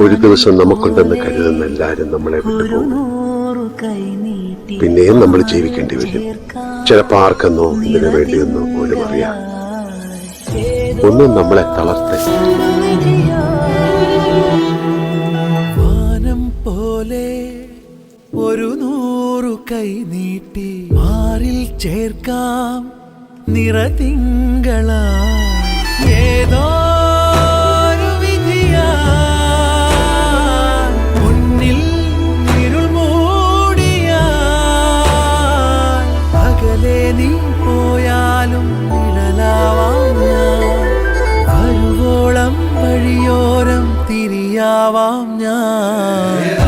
ഒരു ദിവസം നമുക്കുണ്ടെന്ന് കരുതുന്ന എല്ലാരും നമ്മളെ വിട്ടുപോകും പിന്നെയും നമ്മൾ ജീവിക്കേണ്ടി വരും. ചിലപ്പോ ആർക്കെന്നോ ഇതിനു വേണ്ടിയെന്നോ പോലും അറിയാം. ഒന്നും നമ്മളെ തളർത്തേ വാനം പോലെ ഒരു നൂറു കൈ നീട്ടി മാറിൽ ചേർക്കാം നിറതിങ്കള അകലെ നീ പോയാലും നിഴലാവാം ഞാൻ. വരുവോളം വഴിയോരം തിരിയാവാം ഞാൻ.